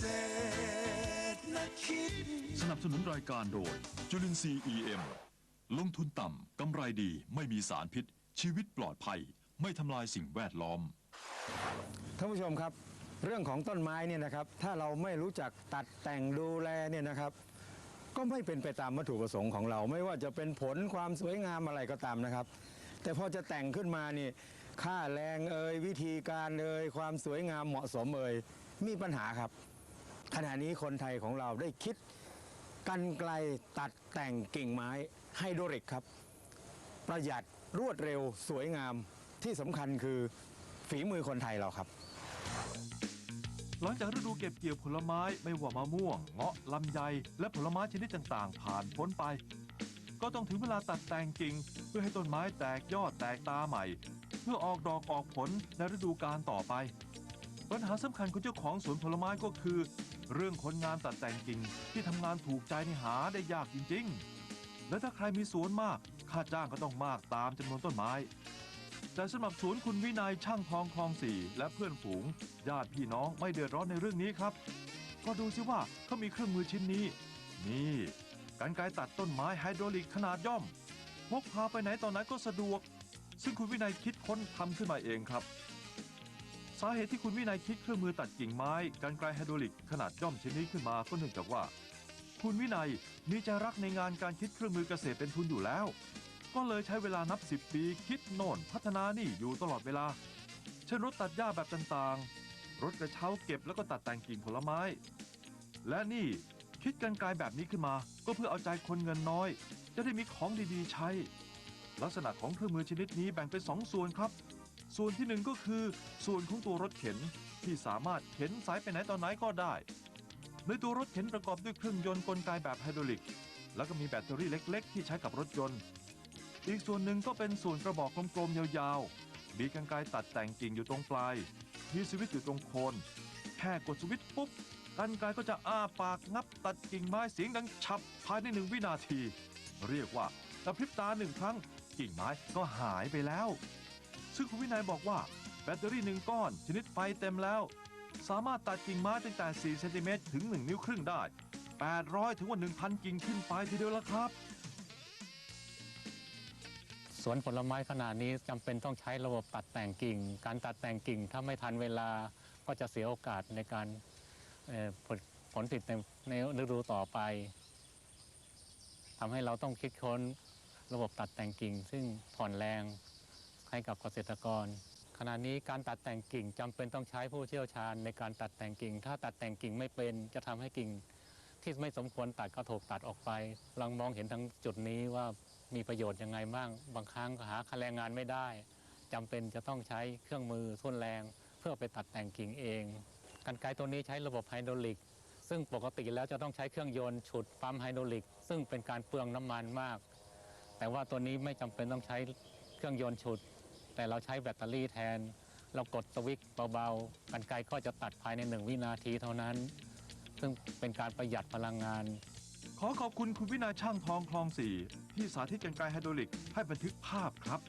ษตรนักคิด สนับสนุนรายการโดย จุลินทรีย์ EM ลงทุนต่ำ กำไรดีไม่มีสารพิษ ชีวิตปลอดภัย ไม่ทำลายสิ่งแวดล้อม ท่านผู้ชมครับ เรื่องของต้นไม้เนี่ยนะครับ ถ้าเราไม่รู้จักตัดแต่งดูแลเนี่ยนะครับ ก็ไม่เป็นไปตามวัตถุประสงค์ของเรา ไม่ว่าจะเป็นผลความสวยงามอะไรก็ตามนะครับ แต่พอจะแต่งขึ้นมานี่ค่าแรงเอ่ยวิธีการเอ่ยความสวยงามเหมาะสมเอ่ยมีปัญหาครับ ขณะนี้คนไทยของเราได้คิดกันไกลตัดแต่งกิ่งไม้ไฮโดริกครับ ประหยัดรวดเร็วสวยงามที่สำคัญคือฝีมือคนไทยเราครับ หลังจากฤดูเก็บเกี่ยวผลไม้ไม่ว่ามะม่วง เงาะลำไย และผลไม้ชนิดต่างๆ ผ่านพ้นไป ก็ต้องถึงเวลาตัดแต่งกิ่งเพื่อให้ต้นไม้แตกยอดแตกตาใหม่ เพื่อออกดอกออกผลในฤดูกาลต่อไป ปัญหาสำคัญของเจ้าของสวนผลไม้ก็คือ เรื่องคนงานตัดแต่งกิ่งที่ทำงานถูกใจนี่หาได้ยากจริงๆ และถ้าใครมีสวนมาก ค่าจ้างก็ต้องมากตามจำนวนต้นไม้ แต่สำหรับสวนคุณวินัยช่างทองคลองสี่และเพื่อนฝูงญาติพี่น้องไม่เดือดร้อนในเรื่องนี้ครับ ก็ดูสิว่าเขามีเครื่องมือชิ้นนี้ นี่การไกตัดต้นไม้ไฮดรอลิกขนาดย่อมพกพาไปไหนตอนไหนก็สะดวก ซึ่งคุณวินัยคิดค้นทำขึ้นมาเองครับ สาเหตุที่คุณวินัยคิดเครื่องมือตัดกิ่งไม้การไกรไฮโดรลิกขนาดย่อมชนนี้ขึ้นมาก็เนื่องจากว่า คุณวินัยมีใจรักในงานการคิดเครื่องมือเกษตรเป็นทุนอยู่แล้ว ก็เลยใช้เวลานับ 10 ปีคิดโน่นพัฒนานี่อยู่ตลอดเวลา เช่นรถตัดหญ้าแบบต่างๆ รถกระเช้าเก็บแล้วก็ตัดแต่งกิ่งผลไม้ และนี่คิดกันไกลแบบนี้ขึ้นมา ก็เพื่อเอาใจคนเงินน้อย จะได้มีของดีๆใช้ ลักษณะของเครื่องมือชนิดนี้แบ่งเป็นสองส่วนครับ ส่วนที่หนึ่งก็คือ ส่วนของตัวรถเข็นที่สามารถเข็นสายไปไหนตอนไหนก็ได้ ในตัวรถเข็นประกอบด้วยเครื่องยนต์กลไกแบบไฮดรอลิก แล้วก็มีแบตเตอรี่เล็ก ๆ ที่ใช้กับรถยนต์ อีกส่วนหนึ่งก็เป็นส่วนกระบอกกลมๆยาวๆ มีกรรไกรตัดแต่งกิ่งอยู่ตรงปลาย มีสวิตช์อยู่ตรงโคน แค่กดสวิตช์ปุ๊บกรรไกรก็จะอ้าปากงับตัดกิ่งไม้เสียงดังฉับภายในหนึ่งวินาที เรียกว่ากระพริบตาหนึ่งครั้งกิ่งไม้ก็หายไปแล้ว ซึ่งคุณวินัยบอกว่าแบตเตอรี่หนึ่งก้อน ชนิดไฟเต็มแล้ว สามารถตัดกิ่งไม้ตั้งแต่ 4 เซนติเมตรถึง 1 นิ้วครึ่งได้ 800 ถึงกว่า 1,000 กิ่งขึ้นไปทีเดียวละครับ สวนผลไม้ขนาดนี้จำเป็นต้องใช้ระบบตัดแต่งกิ่ง การตัดแต่งกิ่งถ้าไม่ทันเวลาก็จะเสียโอกาสในการผลผลผลิตในในฤดูต่อไปทำให้เราต้องคิดค้นระบบตัดแต่งกิ่ง ซึ่งผ่อนแรง ให้กับเกษตรกร ขณะนี้การตัดแต่งกิ่งจำเป็นต้องใช้ผู้เชี่ยวชาญในการตัดแต่งกิ่ง ถ้าตัดแต่งกิ่งไม่เป็นจะทำให้กิ่ง ที่ไม่สมควรตัดก็ถูกตัดออกไปลองมองเห็นทั้งจุดนี้ว่ามีประโยชน์ยังไงบ้าง บางครั้งหาค่าแรงงานไม่ได้จำเป็นจะต้องใช้เครื่องมือทุ่นแรง เพื่อไปตัดแต่งกิ่งเองกันไกตัวนี้ใช้ระบบไฮดรอลิกซึ่งปกติแล้วจะต้องใช้เครื่องยนต์ฉุดปั๊มไฮดรอลิก ซึ่งเป็นการเปลืองน้ำมันมาก แต่ว่าตัวนี้ไม่จำเป็นต้องใช้เครื่องยนต์ฉุด แต่เราใช้แบตเตอรี่แทน เรากดสวิตช์เบาๆกันไกรก็จะตัดภายในหนึ่งวินาทีเท่านั้น ซึ่งเป็นการประหยัดพลังงาน ขอขอบคุณคุณวินาช่างทองคลองสี่ที่สาธิตกันไกรไฮดรอลิกให้บันทึกภาพครับ